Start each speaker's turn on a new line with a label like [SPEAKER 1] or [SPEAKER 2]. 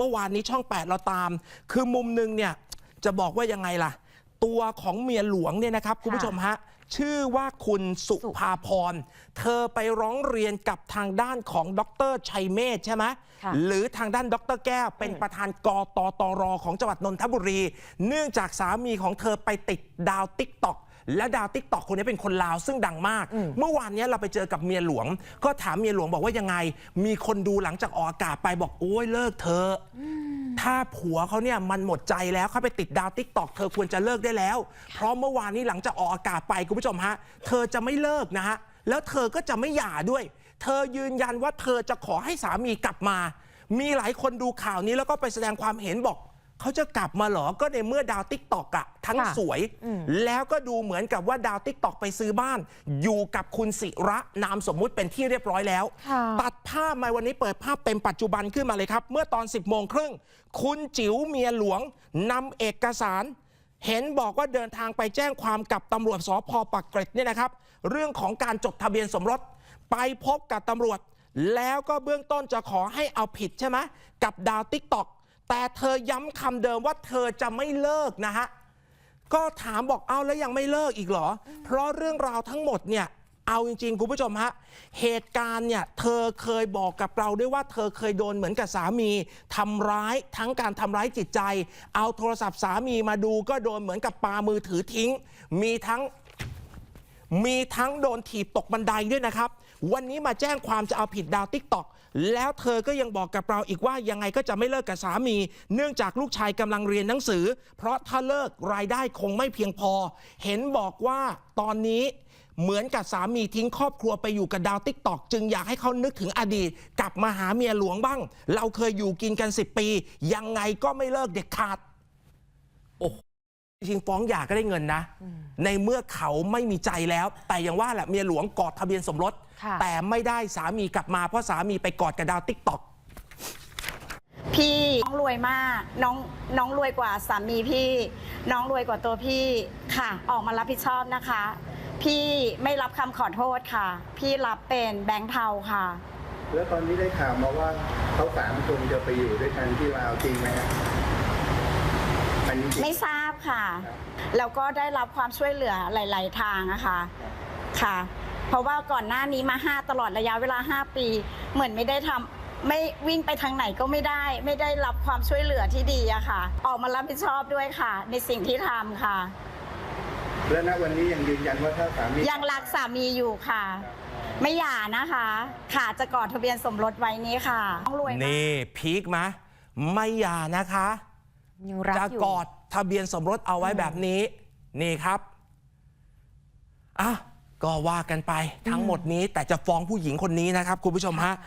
[SPEAKER 1] เมื่อวานนี้ช่อง 8 เราตาม คือมุมหนึ่งเนี่ยจะบอกว่ายังไงล่ะ ตัวของเมียหลวงเนี่ยนะครับ คุณผู้ชมฮะ ชื่อว่าคุณสุภาพร เธอไปร้องเรียนกับทางด้านของดรชัยเมธใช่ไหม
[SPEAKER 2] ค่ะ
[SPEAKER 1] หรือทางด้านดรแก้วเป็นประธานกตตรของจังหวัดนนทบุรี เนื่องจากสามีของเธอไปติดดาวติ๊กต็อก และดาวติ๊กต็อกคนนี้เป็นคนลาวซึ่งดังมาก เมื่อวานเนี้ยเราไปเจอกับเมียหลวง ก็ถามเมียหลวงบอกว่ายังไง มีคนดูหลังจากออกอากาศไปบอกโอ้ยเลิกเธอะถ้าผัวเขาเนี่ยมันหมดใจแล้วเขาไปติดดาวติ๊กต็อกเธอควรจะเลิกได้แล้ว เพราะเมื่อวานนี้หลังจากออกอากาศไปคุณผู้ชมฮะ เธอจะไม่เลิกนะฮะ แล้วเธอก็จะไม่หย่าด้วย เธอยืนยันว่าเธอจะขอให้สามีกลับมา มีหลายคนดูข่าวนี้แล้วก็ไปแสดงความเห็นบอก เขาจะกลับมาเหรอ ก็ในเมื่อดาวติ๊กตอกอะทั้ง
[SPEAKER 2] ค่ะ
[SPEAKER 1] สวยแล้วก็ดูเหมือนกับว่าดาวติ๊กตอกไปซื้อบ้าน อยู่กับคุณศิระนามสมมุติเป็นที่เรียบร้อยแล้ว
[SPEAKER 2] ค่ะ
[SPEAKER 1] ตัดภาพมาวันนี้เปิดภาพเป็นปัจจุบันขึ้นมาเลยครับ เมื่อตอน 10โมงครึ่ง คุณจิ๋วเมียหลวงนำเอกสาร เห็นบอกว่าเดินทางไปแจ้งความกับตำรวจสพปักเกร็ดเนี่ยนะครับ เรื่องของการจดทะเบียนสมรส ไปพบกับตำรวจ แล้วก็เบื้องต้นจะขอให้เอาผิดใช่ไหมกับดาวติ๊กตอก แต่เธอย้ำคำเดิมว่าเธอจะไม่เลิกนะฮะ ก็ถามบอกเอาแล้วยังไม่เลิกอีกเหรอ เพราะเรื่องราวทั้งหมดเนี่ย เอาจริงๆ คุณผู้ชมฮะ เหตุการณ์เนี่ยเธอเคยบอกกับเราด้วยว่าเธอเคยโดนเหมือนกับสามีทำร้ายทั้งการทำร้ายจิตใจ เอาโทรศัพท์สามีมาดูก็โดนเหมือนกับปามือถือทิ้ง มีทั้ง มีทั้งโดนถีบตกบันไดด้วยนะครับ วันนี้มาแจ้งความจะเอาผิดดาวติ๊กตอกแล้วเธอก็ยังบอกกับเราอีกว่ายังไงก็จะไม่เลิกกับสามี เนื่องจากลูกชายกำลังเรียนหนังสือ เพราะถ้าเลิกรายได้คงไม่เพียงพอ เห็นบอกว่าตอนนี้เหมือนกับสามีทิ้งครอบครัวไปอยู่กับดาวติ๊กตอกจึงอยากให้เขานึกถึงอดีต กลับมาหาเมียหลวงบ้าง เราเคยอยู่กินกัน 10 ปี ยังไงก็ไม่เลิกเด็ดขาด โอ้ จริงๆฟ้องหย่าก็ได้เงินนะ ในเมื่อเขาไม่มีใจแล้ว แต่อย่างว่าแหละเมียหลวงกอดทะเบียนสมรส
[SPEAKER 2] ค่ะ
[SPEAKER 1] แต่ไม่ได้สามีกลับมาเพราะสามีไปกอดกับดาวติ๊กต็อก
[SPEAKER 3] พี่น้องรวยมากน้องน้องรวยกว่าสามีพี่ น้องรวยกว่าตัวพี่ค่ะ ออกมารับผิดชอบนะคะ พี่ไม่รับคำขอโทษค่ะ พี่รับเป็นแบงค์เทาค่ะ
[SPEAKER 4] แล้วตอนนี้ได้ข่าวมาว่าเขาสามคนจะไปอยู่ด้วยกันที่ลาวจริงไหมฮะ อันนี้จริง
[SPEAKER 3] ไม่ทราบค่ะ แล้วก็ได้รับความช่วยเหลือหลาย ๆ ทางอะค่ะค่ะ เพราะว่าก่อนหน้านี้มาห้าตลอดระยะเวลา5ปี เหมือนไม่ได้ทำไม่วิ่งไปทางไหนก็ไม่ได้ ไม่ได้รับความช่วยเหลือที่ดีอะค่ะ ออกมารับผิดชอบด้วยค่ะ ในสิ่งที่ทำค่ะ
[SPEAKER 4] แล้วณวันนี้ยังยืนยันว่าถ้าสามี
[SPEAKER 3] ยังรักสามีอยู่ค่ะ ไม่หย่านะคะ ค่ะจะกอดทะเบียนสมรสไว้นี้ค่ะต้องรวยมาก
[SPEAKER 1] นี่พีคไหมไม่หย่านะคะ
[SPEAKER 2] ยังรัก
[SPEAKER 1] จะ
[SPEAKER 2] อยู่
[SPEAKER 1] กอดทะเบียนสมรสเอาไว้แบบนี้ นี่ครับอะก็ว่ากันไปทั้งหมดนี้แต่จะฟ้องผู้หญิงคนนี้นะครับ คุณผู้ชมฮะ